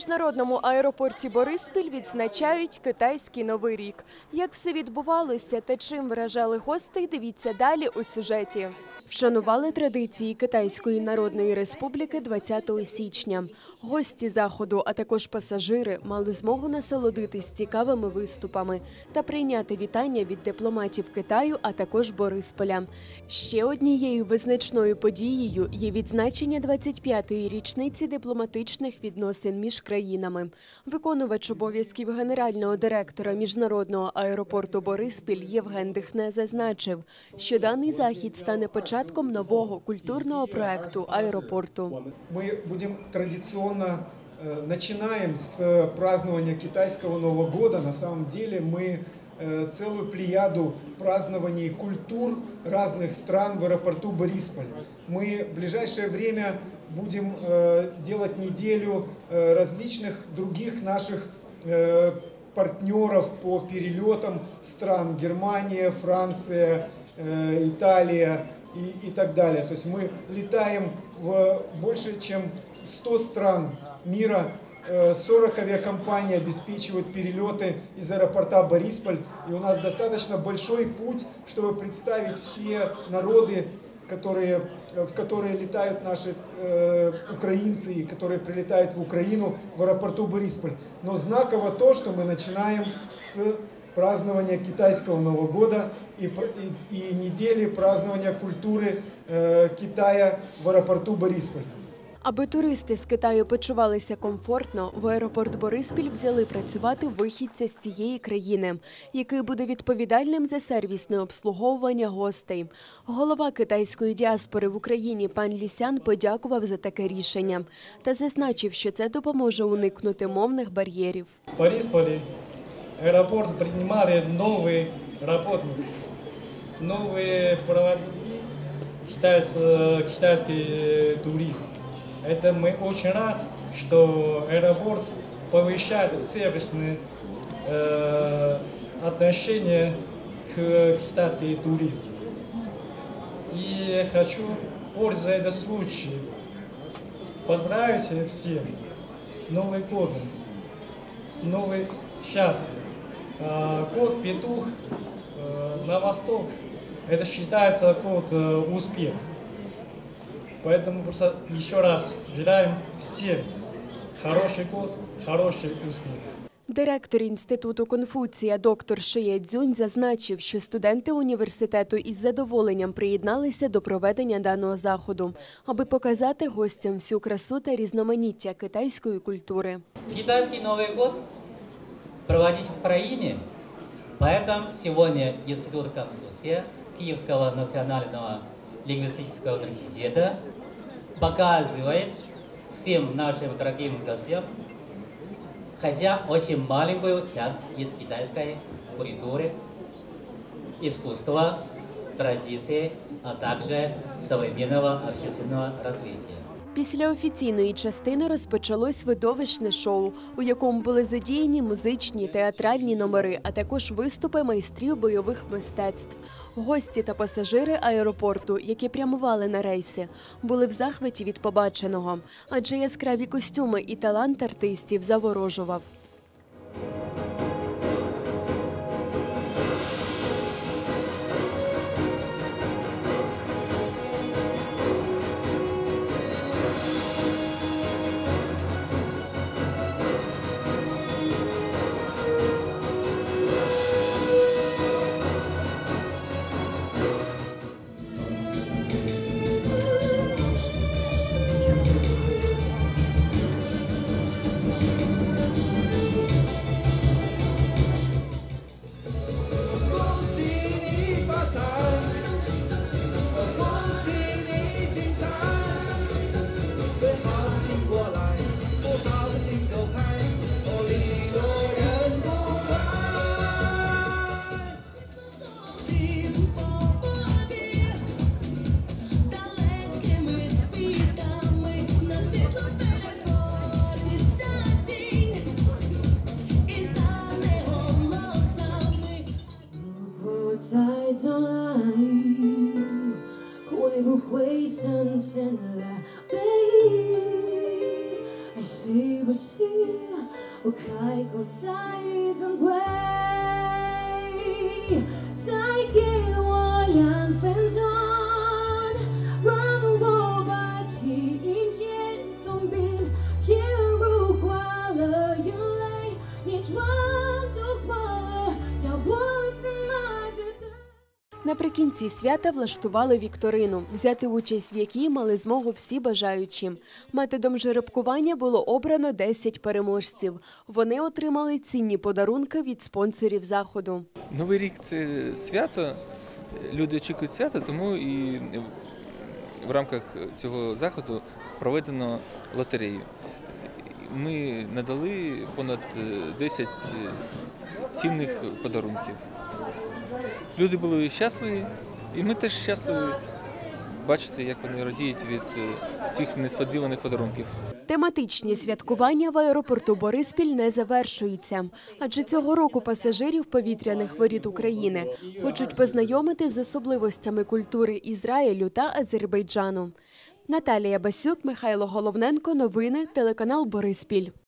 міжнародному аеропорті Бориспіль відзначають китайський новий рік. Як все відбувалося та чим вражали гостей, дивіться далі у сюжеті. Вшанували традиції Китайської Народної Республіки 20 січня. Гості заходу, а також пасажири, мали змогу насолодитись цікавими виступами та прийняти вітання від дипломатів Китаю, а також Борисполя. Ще однією визначною подією є відзначення 25-ї річниці дипломатичних відносин між країнами. Виконувач обов'язків генерального директора міжнародного аеропорту Бориспіль Євген Дихне зазначив, що даний захід стане початком нового культурного проекту аеропорту. Мы будем традиционно э, начинаем с э, празднования китайского Нового года. На самом деле мы э, целую плеяду празднований культур разных стран в аэропорту Борисполь. Мы в ближайшее время будем э, делать неделю э, различных других наших э, партнеров по перелетам стран Германия, Франция, э, Италия и, и так далее. То есть мы летаем в больше чем 100 стран мира. Э, 40 авиакомпаний обеспечивают перелеты из аэропорта Борисполь. И у нас достаточно большой путь, чтобы представить все народы, которые, э, в которые летают наши э, украинцы, и которые прилетают в Украину в аэропорту Борисполь. Но знаково то, что мы начинаем с празднования китайского Нового года и, и- и недели празднования культуры э, Китая в аэропорту Борисполь. Аби туристи з Китаю почувалися комфортно, в аеропорт Бориспіль взяли працювати вихідця з цієї країни, який буде відповідальним за сервісне обслуговування гостей. Голова китайської діаспори в Україні пан Лісян подякував за таке рішення та зазначив, що це допоможе уникнути мовних бар'єрів. В Борисполе аэропорт принимали новые работники, новые проводники, китайс- э, китайские туристы. Это мы очень рад, что аэропорт повышает сервисные э, отношения к китайским туристам. И хочу, пользуясь этим случаем, поздравить всех с Новым годом с новой счастьем. А, Код петух э, на восток это считается код э, успех. Поэтому просто еще раз желаем всем хороший год, хороший успех. Директор інституту Конфуція доктор Шиє Дзюнь зазначив, що студенти університету із задоволенням приєдналися до проведення даного заходу, аби показати гостям всю красу та різноманіття китайської культури. Китайский Новый год проводить в Украине, поэтому сегодня Институт Конфуция Киевского национального Лингвистического университета показывает всем нашим дорогим гостям, хотя очень маленькую часть из китайской культуры, искусства, традиций, а также современного общественного развития. Після офіційної частини розпочалось видовищне шоу, у якому були задіяні музичні театральні номери, а також виступи майстрів бойових мистецтв. Гості та пасажири аеропорту, які прямували на рейси, були в захваті від побаченого, адже яскраві костюми і талант артистів заворожував. 不会像前来背还是不是我开口太珍贵？再给我两分钟，让我把记忆结总比片如花了眼泪，你装。？Наприкінці свята влаштували вікторину, взяти участь в якій мали змогу всі бажаючі. Методом жеребкування було обрано 10 переможців. Вони отримали цінні подарунки від спонсорів заходу. Новий рік це свято. Люди очікують свята, тому і в рамках цього заходу проведено лотерею. Ми надали понад 10 цінних подарунків. Люди були щасливі, і ми теж щасливі бачити, як вони радіють від цих несподіваних подарунків. Тематичні святкування в аеропорту Бориспіль не завершуються, адже цього року пасажирів повітряних воріт України хочуть познайомити з особливостями культури Ізраїлю та Азербайджану. Наталія Басюк, Михайло Головненко. Новини телеканал Бориспіль.